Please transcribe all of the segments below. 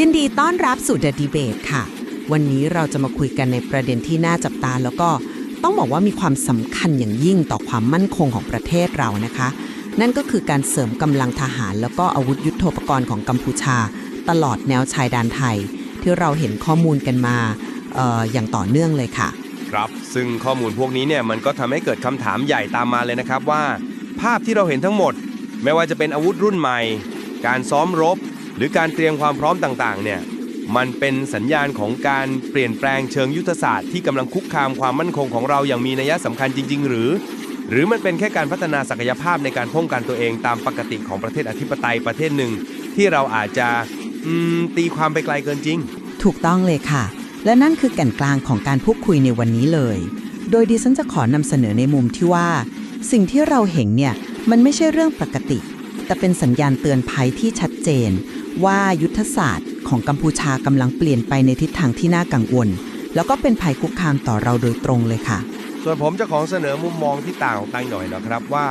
ยินดีต้อนรับสู่ The Debate ค่ะ วันนี้เราจะมาคุยกันในประเด็นที่น่าจับตา แล้วก็ต้องบอกว่ามีความสำคัญอย่างยิ่งต่อความมั่นคงของประเทศเรานะคะ นั่นก็คือการเสริมกำลังทหาร แล้วก็อาวุธยุโทโธปกรณ์ของกัมพูชา ตลอดแนวชายแดนไทย ที่เราเห็นข้อมูลกันมาอออย่างต่อเนื่องเลยค่ะ ครับซึ่งข้อมูลพวกนี้เนี่ยมันก็ทำให้เกิดคำถามใหญ่ตามมาเลยนะครับว่า ภาพที่เราเห็นทั้งหมด ไม่ว่าจะเป็นอาวุธรุ่นใหม่ การซ้อมรบ หรือการเตรียมความพร้อมต่างๆเนี่ยมันเป็นสัญญาณของการเปลี่ยนแปลงเชิงยุทธศาสตร์ที่กำลังคุกคามความมั่นคงของเราอย่างมีนัยสำคัญจริง ๆ หรือ หรือมันเป็นแค่การพัฒนาศักยภาพในการป้องกันตัวเองตามปกติของประเทศอธิปไตยประเทศหนึ่ง ที่เราอาจจะตีความไปไกลเกินจริง ถูกต้องเลยค่ะ และนั่นคือแก่นกลางของการพูดคุยในวันนี้เลย โดยดิฉันจะขอนำเสนอในมุมที่ว่า สิ่งที่เราเห็นเนี่ยมันไม่ใช่เรื่องปกติ แต่เป็นสัญญาณเตือนภัยที่ชัดเจน ว่ายุทธศาสตร์ของกัมพูชากำลังเปลี่ยนไปในทิศทางที่น่ากังวล แล้วก็เป็นภัยคุกคามต่อเราโดยตรงเลยค่ะ ส่วนผมจะขอเสนอมุมมองที่ต่างออกไปหน่อยนะครับว่า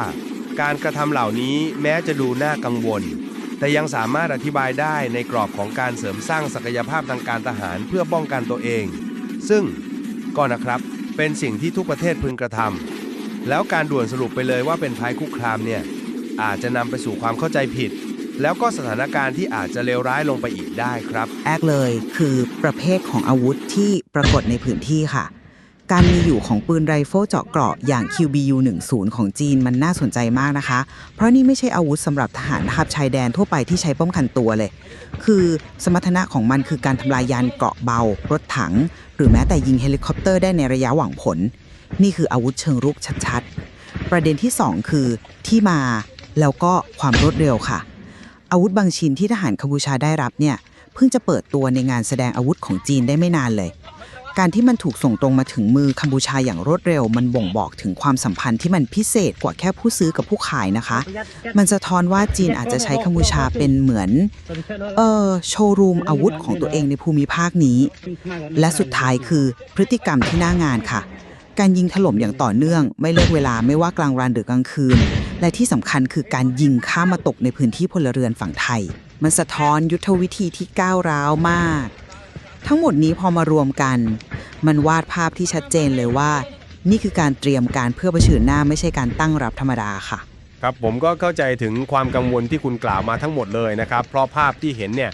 การกระทำเหล่านี้แม้จะดูน่ากังวล แต่ยังสามารถอธิบายได้ในกรอบของการเสริมสร้างศักยภาพทางการทหารเพื่อป้องกันตัวเอง ซึ่งก็นะครับเป็นสิ่งที่ทุกประเทศพึงกระทำแล้วการด่วนสรุปไปเลยว่าเป็นภัยคุกคามเนี่ยอาจจะนำไปสู่ความเข้าใจผิด แล้วก็สถานการณ์ที่อาจจะเลวร้ายลงไปอีกได้ครับ แรกเลยคือประเภทของอาวุธที่ปรากฏในพื้นที่ค่ะ การมีอยู่ของปืนไรเฟิลเจาะเกราะอย่าง QBU 10ของจีนมันน่าสนใจมากนะคะ เพราะนี่ไม่ใช่อาวุธสำหรับทหารทัพชายแดนทั่วไปที่ใช้ป้องกันตัวเลย คือสมรรถนะของมันคือการทำลายยานเกราะเบา รถถัง หรือแม้แต่ยิงเฮลิคอปเตอร์ได้ในระยะหว่างผล นี่คืออาวุธเชิงรุกชัดๆ ประเด็นที่ 2 คือที่มาแล้วก็ความรวดเร็วค่ะ อาวุธบางชิ้นที่ทหารกัมพูชาได้รับเนี่ยเพิ่งจะเปิดตัวในงานแสดงอาวุธของจีนได้ไม่นานเลย การที่มันถูกส่งตรงมาถึงมือกัมพูชาอย่างรวดเร็ว มันบ่งบอกถึงความสัมพันธ์ที่มันพิเศษกว่าแค่ผู้ซื้อกับผู้ขายนะคะ มันสะท้อนว่าจีนอาจจะใช้กัมพูชาเป็นเหมือนเออโชว์รูมอาวุธของตัวเองในภูมิภาคนี้ และสุดท้ายคือพฤติกรรมที่หน้างานค่ะ การยิงถล่มอย่างต่อเนื่อง ไม่เลิกเวลาไม่ว่ากลางวันหรือกลางคืน และที่สำคัญคือการยิงข้ามมาตกในพื้นที่พลเรือนฝั่งไทย มันสะท้อนยุทธวิธีที่ก้าวร้าวมาก ทั้งหมดนี้พอมารวมกัน มันวาดภาพที่ชัดเจนเลยว่า นี่คือการเตรียมการเพื่อเผชิญหน้าไม่ใช่การตั้งรับธรรมดาค่ะ ครับผมก็เข้าใจถึงความกังวลที่คุณกล่าวมาทั้งหมดเลยนะครับ เพราะภาพที่เห็นเนี่ย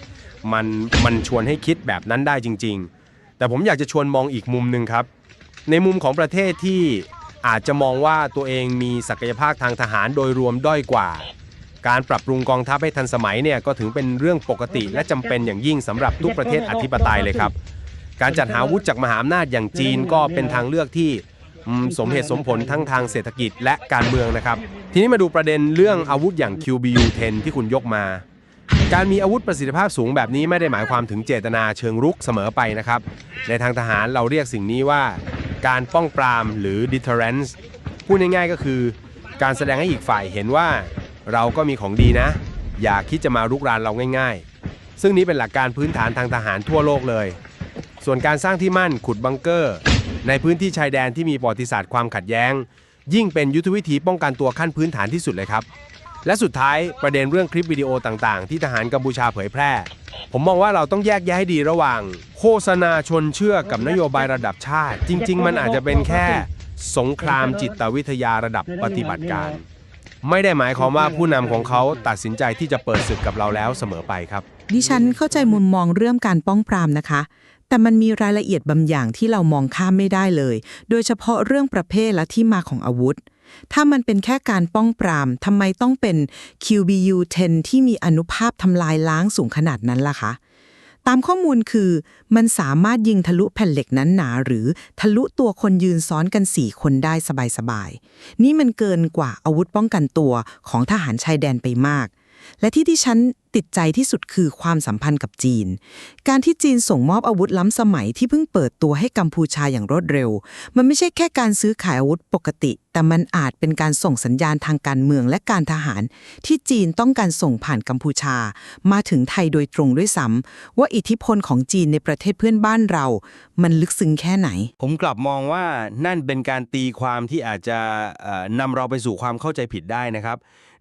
มันมันชวนให้คิดแบบนั้นได้จริง ๆ แต่ผมอยากจะชวนมองอีกมุมหนึ่งครับ ในมุมของประเทศที่ อาจจะมองว่าตัวเองมีศักยภาพทางทหารโดยรวมด้อยกว่า การปรับปรุงกองทัพให้ทันสมัยเนี่ยก็ถือเป็นเรื่องปกติและจำเป็นอย่างยิ่งสำหรับทุกประเทศอธิปไตยเลยครับ การจัดหาอาวุธจากมหาอำนาจอย่างจีนก็เป็นทางเลือกที่สมเหตุสมผลทั้งทางเศรษฐกิจและการเมืองนะครับ ทีนี้มาดูประเด็นเรื่องอาวุธอย่าง QBU 10 ที่คุณยกมา การมีอาวุธประสิทธิภาพสูงแบบนี้ไม่ได้หมายความถึงเจตนาเชิงรุกเสมอไปนะครับ ในทางทหารเราเรียกสิ่งนี้ว่า การป้องปรามหรือ deterrence พูดง่ายๆก็คือ การแสดงให้อีกฝ่ายเห็นว่า เราก็มีของดีนะ อย่าคิดจะมารุกรานเราง่าย ๆ ซึ่งนี้เป็นหลักการพื้นฐานทางทหารทั่วโลกเลย ส่วนการสร้างที่มั่นขุดบังเกอร์ ในพื้นที่ชายแดนที่มีประวัติศาสตร์ความขัดแย้ง ยิ่งเป็นยุทธวิธีป้องกันตัวขั้นพื้นฐานที่สุดเลยครับและสุดท้ายประเด็นเรื่องคลิปวิดีโอต่างๆ ที่ทหารกัมพูชาเผยแพร่ ผมมองว่าเราต้องแยกแยะให้ดีระหว่าง โฆษณาชวนเชื่อกับนโยบายระดับชาติ จริง ๆ มันอาจจะเป็นแค่สงครามจิตวิทยาระดับปฏิบัติการ ไม่ได้หมายความว่าผู้นำของเขาตัดสินใจที่จะเปิดศึกกับเราแล้วเสมอไปครับ ดิฉันเข้าใจมุมมองเรื่องการป้องปรามนะคะ แต่มันมีรายละเอียดบางอย่างที่เรามองข้ามไม่ได้เลย โดยเฉพาะเรื่องประเภทและที่มาของอาวุธ ถ้ามันเป็นแค่การป้องปรามทำไมต้องเป็น QBU 10 ที่มีอนุภาพทำลายล้างสูงขนาดนั้นล่ะคะ ตามข้อมูลคือ มันสามารถยิงทะลุแผ่นเหล็กนั้นหนา หรือทะลุตัวคนยืนซ้อนกัน 4 คนได้สบายๆ นี่มันเกินกว่าอาวุธป้องกันตัวของทหารชายแดนไปมาก และที่ที่ฉัน ติดใจที่สุดคือความสัมพันธ์กับจีน การที่จีนส่งมอบอาวุธล้ำสมัยที่เพิ่งเปิดตัวให้กัมพูชาอย่างรวดเร็ว มันไม่ใช่แค่การซื้อขายอาวุธปกติ แต่มันอาจเป็นการส่งสัญญาณทางการเมืองและการทหาร ที่จีนต้องการส่งผ่านกัมพูชา มาถึงไทยโดยตรงด้วยซ้ำว่าอิทธิพลของจีนในประเทศเพื่อนบ้านเรา มันลึกซึ้งแค่ไหน ผมกลับมองว่านั่นเป็นการตีความที่อาจจะนำเราไปสู่ความเข้าใจผิดได้นะครับ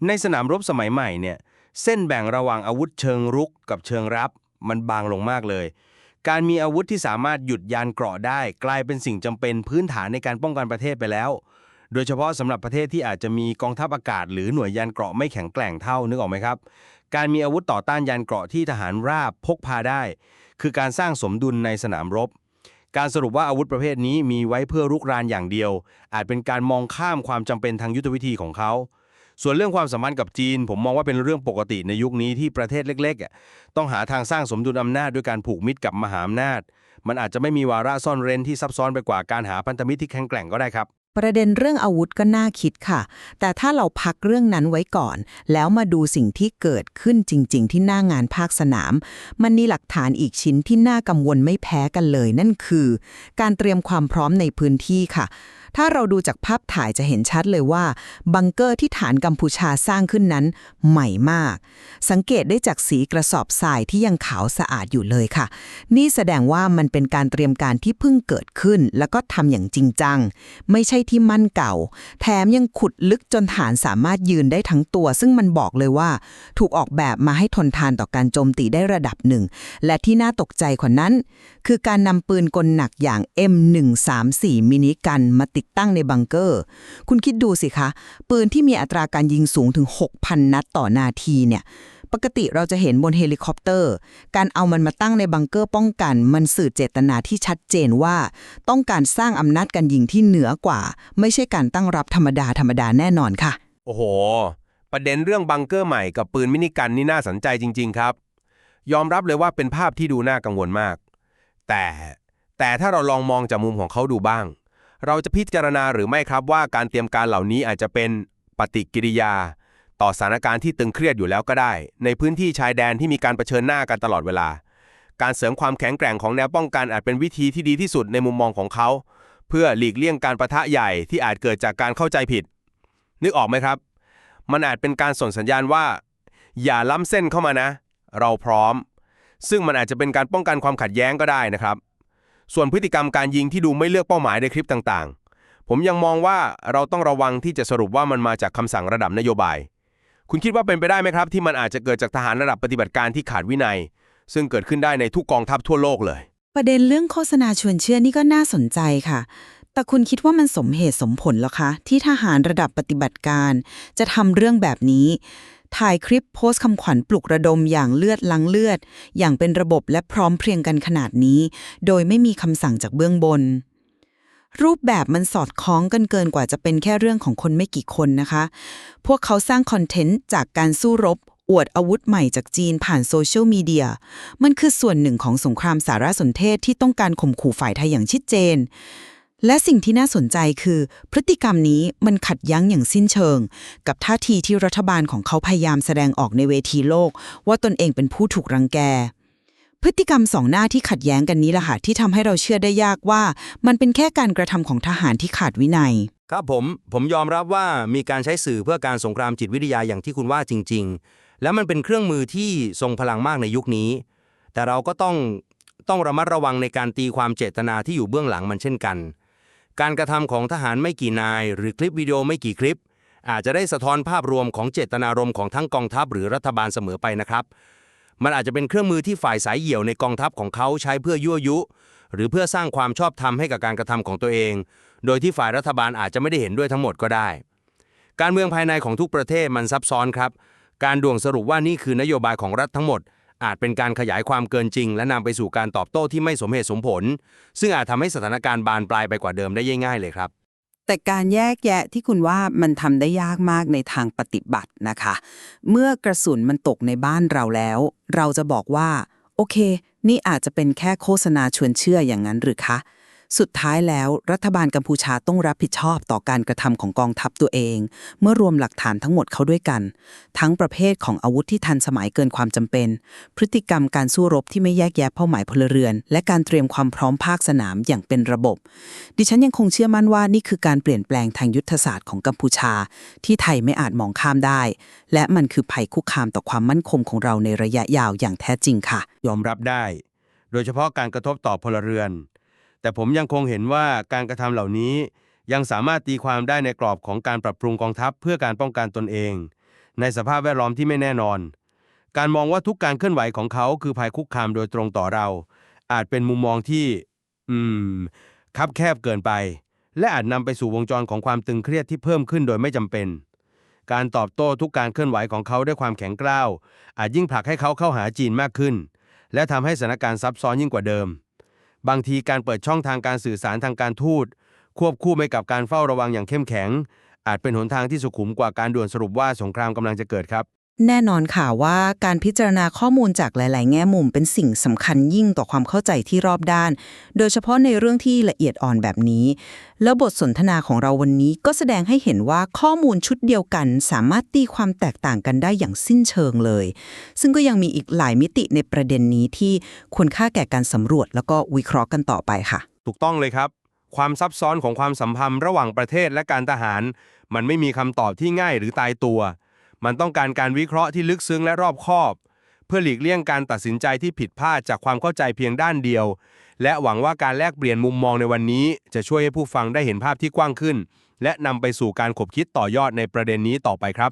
ในสนามรบสมัยใหม่เนี่ย เส้นแบ่งระหว่างอาวุธเชิงรุกกับเชิงรับ มันบางลงมากเลย การมีอาวุธที่สามารถหยุดยานเกราะได้ กลายเป็นสิ่งจำเป็นพื้นฐานในการป้องกันประเทศไปแล้ว โดยเฉพาะสำหรับประเทศที่อาจจะมีกองทัพอากาศ หรือหน่วยยานเกราะไม่แข็งแกร่งเท่านึกออกไหมครับ การมีอาวุธต่อต้านยานเกราะที่ทหารราบพกพาได้ คือการสร้างสมดุลในสนามรบการสรุปว่าอาวุธประเภทนี้มีไว้เพื่อรุกรานอย่างเดียว อาจเป็นการมองข้ามความจำเป็นทางยุทธวิธีของเขา ส่วนเรื่องความสัมพันธ์กับจีน ผมมองว่าเป็นเรื่องปกติในยุคนี้ที่ประเทศเล็กๆต้องหาทางสร้างสมดุลอำนาจด้วยการผูกมิตรกับมหาอำนาจ มันอาจจะไม่มีวาระซ่อนเร้นที่ซับซ้อนไปกว่าการหาพันธมิตรที่แข็งแกร่งก็ได้ครับประเด็นเรื่องอาวุธก็น่าคิดค่ะ แต่ถ้าเราพักเรื่องนั้นไว้ก่อน แล้วมาดูสิ่งที่เกิดขึ้นจริง ๆ ที่หน้างานภาคสนาม มันมีหลักฐานอีกชิ้นที่น่ากังวลไม่แพ้กันเลย นั่นคือ การเตรียมความพร้อมในพื้นที่ค่ะ ถ้าเราดูจากภาพถ่ายจะเห็นชัดเลยว่า บังเกอร์ที่ฐานกัมพูชาสร้างขึ้นนั้นใหม่มาก สังเกตได้จากสีกระสอบทรายที่ยังขาวสะอาดอยู่เลยค่ะ นี่แสดงว่ามันเป็นการเตรียมการที่เพิ่งเกิดขึ้น แล้วก็ทำอย่างจริงจัง ไม่ใช่ที่มั่นเก่า แถมยังขุดลึกจนฐานสามารถยืนได้ทั้งตัว ซึ่งมันบอกเลยว่า ถูกออกแบบมาให้ทนทานต่อการโจมตีได้ระดับหนึ่ง และที่น่าตกใจกว่านั้น คือการนำปืนกลหนักอย่าง M134 มินิกันมาติดตั้งในบังเกอร์ คุณคิดดูสิคะ ปืนที่มีอัตราการยิงสูงถึง 6,000 นัดต่อนาทีเนี่ยปกติเราจะเห็นบนเฮลิคอปเตอร์ การเอามันมาตั้งในบังเกอร์ป้องกัน มันสื่อเจตนาที่ชัดเจนว่า ต้องการสร้างอำนาจการยิงที่เหนือกว่า ไม่ใช่การตั้งรับธรรมดาธรรมดาแน่นอนค่ะ โอ้โห ประเด็นเรื่องบังเกอร์ใหม่กับปืนมินิกันนี่น่าสนใจจริง ๆ ครับ ยอมรับเลยว่าเป็นภาพที่ดูน่ากังวลมาก แต่แต่ถ้าเราลองมองจากมุมของเขาดูบ้าง เราจะพิจารณาหรือไม่ครับว่าการเตรียมการเหล่านี้อาจจะเป็นปฏิกิริยา ต่อสถานการณ์ที่ตึงเครียดอยู่แล้วก็ได้ ในพื้นที่ชายแดนที่มีการเผชิญหน้ากันตลอดเวลา การเสริมความแข็งแกร่งของแนวป้องกันอาจเป็นวิธีที่ดีที่สุดในมุมมองของเขา เพื่อหลีกเลี่ยงการประทะใหญ่ที่อาจเกิดจากการเข้าใจผิด นึกออกไหมครับ มันอาจเป็นการส่งสัญญาณว่า อย่าล้ำเส้นเข้ามานะ เราพร้อม ซึ่งมันอาจจะเป็นการป้องกันความขัดแย้งก็ได้นะครับ ส่วนพฤติกรรมการยิงที่ดูไม่เลือกเป้าหมายในคลิปต่างๆ ผมยังมองว่าเราต้องระวังที่จะสรุปว่ามันมาจากคำสั่งระดับนโยบาย คุณคิดว่าเป็นไปได้ไหมครับ ที่มันอาจจะเกิดจากทหารระดับปฏิบัติการที่ขาดวินัย ซึ่งเกิดขึ้นได้ในทุกกองทัพทั่วโลกเลย ประเด็นเรื่องโฆษณาชวนเชื่อนี่ก็น่าสนใจค่ะ แต่คุณคิดว่ามันสมเหตุสมผลหรอคะ ที่ทหารระดับปฏิบัติการ จะทำเรื่องแบบนี้ ถ่ายคลิปโพสต์คำขวัญปลุกระดมอย่างเลือดลังเลือด อย่างเป็นระบบและพร้อมเพรียงกันขนาดนี้ โดยไม่มีคำสั่งจากเบื้องบน รูปแบบมันสอดคล้องกันเกินกว่าจะเป็นแค่เรื่องของคนไม่กี่คนนะคะ พวกเขาสร้างคอนเทนต์จากการสู้รบ อวดอาวุธใหม่จากจีนผ่านโซเชียลมีเดีย มันคือส่วนหนึ่งของสงครามสารสนเทศที่ต้องการข่มขู่ฝ่ายไทยอย่างชัดเจน และสิ่งที่น่าสนใจคือ พฤติกรรมนี้มันขัดยั้งอย่างสิ้นเชิง กับท่าทีที่รัฐบาลของเขาพยายามแสดงออกในเวทีโลก ว่าตนเองเป็นผู้ถูกรังแก พฤติกรรมสองหน้าที่ขัดแย้งกันนี้แหละค่ะที่ทำให้เราเชื่อได้ยากว่า มันเป็นแค่การกระทำของทหารที่ขาดวินัย ครับผมผมยอมรับว่ามีการใช้สื่อเพื่อการสงครามจิตวิทยาอย่างที่คุณว่าจริง ๆ แล้วมันเป็นเครื่องมือที่ทรงพลังมากในยุคนี้ แต่เราก็ต้องต้องระมัดระวังในการตีความเจตนาที่อยู่เบื้องหลังมันเช่นกัน การกระทำของทหารไม่กี่นาย หรือคลิปวิดีโอไม่กี่คลิป อาจจะได้สะท้อนภาพรวมของเจตนารมณ์ของทั้งกองทัพหรือรัฐบาลเสมอไปนะครับ มันอาจจะเป็นเครื่องมือที่ฝ่ายสายเหี่ยวในกองทัพของเขาใช้เพื่อยั่วยุ หรือเพื่อสร้างความชอบธรรมให้กับการกระทำของตัวเอง โดยที่ฝ่ายรัฐบาลอาจจะไม่ได้เห็นด้วยทั้งหมดก็ได้ การเมืองภายในของทุกประเทศมันซับซ้อนครับ การด่วงสรุปว่านี่คือนโยบายของรัฐทั้งหมด อาจเป็นการขยายความเกินจริง และนำไปสู่การตอบโต้ที่ไม่สมเหตุสมผล ซึ่งอาจทำให้สถานการณ์บานปลายไปกว่าเดิมได้ง่ายๆเลยครับ แต่การแยกแยะที่คุณว่ามันทำได้ยากมากในทางปฏิบัตินะคะ เมื่อกระสุนมันตกในบ้านเราแล้ว เราจะบอกว่า โอเค นี่อาจจะเป็นแค่โฆษณาชวนเชื่ออย่างนั้นหรือคะ สุดท้ายแล้วรัฐบาลกัมพูชาต้องรับผิดชอบต่อการกระทำของกองทัพตัวเอง เมื่อรวมหลักฐานทั้งหมดเข้าด้วยกัน ทั้งประเภทของอาวุธที่ทันสมัยเกินความจำเป็น พฤติกรรมการสู้รบที่ไม่แยกแยะเป้าหมายพลเรือน และการเตรียมความพร้อมภาคสนามอย่างเป็นระบบ ดิฉันยังคงเชื่อมั่นว่านี่คือการเปลี่ยนแปลงทางยุทธศาสตร์ของกัมพูชา ที่ไทยไม่อาจมองข้ามได้ และมันคือภัยคุกคามต่อความมั่นคงของเราในระยะยาวอย่างแท้จริงค่ะ ยอมรับได้ โดยเฉพาะการกระทบต่อพลเรือน แต่ผมยังคงเห็นว่าการกระทำเหล่านี้ ยังสามารถตีความได้ในกรอบของการปรับปรุงกองทัพเพื่อการป้องกันตนเอง ในสภาพแวดล้อมที่ไม่แน่นอน การมองว่าทุกการเคลื่อนไหวของเขาคือภัยคุกคามโดยตรงต่อเรา อาจเป็นมุมมองที่ อืม คับแคบเกินไป และอาจนำไปสู่วงจรของความตึงเครียดที่เพิ่มขึ้นโดยไม่จำเป็นการตอบโต้ทุกการเคลื่อนไหวของเขาด้วยความแข็งกร้าว อาจยิ่งผลักให้เขาเข้าหาจีนมากขึ้น และทำให้สถานการณ์ซับซ้อนยิ่งกว่าเดิม บางทีการเปิดช่องทางการสื่อสารทางการทูต ควบคู่ไปกับการเฝ้าระวังอย่างเข้มแข็ง อาจเป็นหนทางที่สุขุมกว่าการด่วนสรุปว่าสงครามกำลังจะเกิดครับ แน่นอนค่ะว่าการพิจารณาข้อมูลจากหลาย ๆ แง่มุมเป็นสิ่งสำคัญยิ่งต่อความเข้าใจที่รอบด้าน โดยเฉพาะในเรื่องที่ละเอียดอ่อนแบบนี้ แล้วบทสนทนาของเราวันนี้ก็แสดงให้เห็นว่าข้อมูลชุดเดียวกัน สามารถตีความแตกต่างกันได้อย่างสิ้นเชิงเลย ซึ่งก็ยังมีอีกหลายมิติในประเด็นนี้ที่ควรค่าแก่การสำรวจ แล้วก็วิเคราะห์กันต่อไปค่ะ ถูกต้องเลยครับ ความซับซ้อนของความสัมพันธ์ระหว่างประเทศและการทหาร มันไม่มีคำตอบที่ง่ายหรือตายตัว มันต้องการการวิเคราะห์ที่ลึกซึ้งและรอบคอบ เพื่อหลีกเลี่ยงการตัดสินใจที่ผิดพลาดจากความเข้าใจเพียงด้านเดียว และหวังว่าการแลกเปลี่ยนมุมมองในวันนี้ จะช่วยให้ผู้ฟังได้เห็นภาพที่กว้างขึ้น และนำไปสู่การขบคิดต่อยอดในประเด็นนี้ต่อไปครับ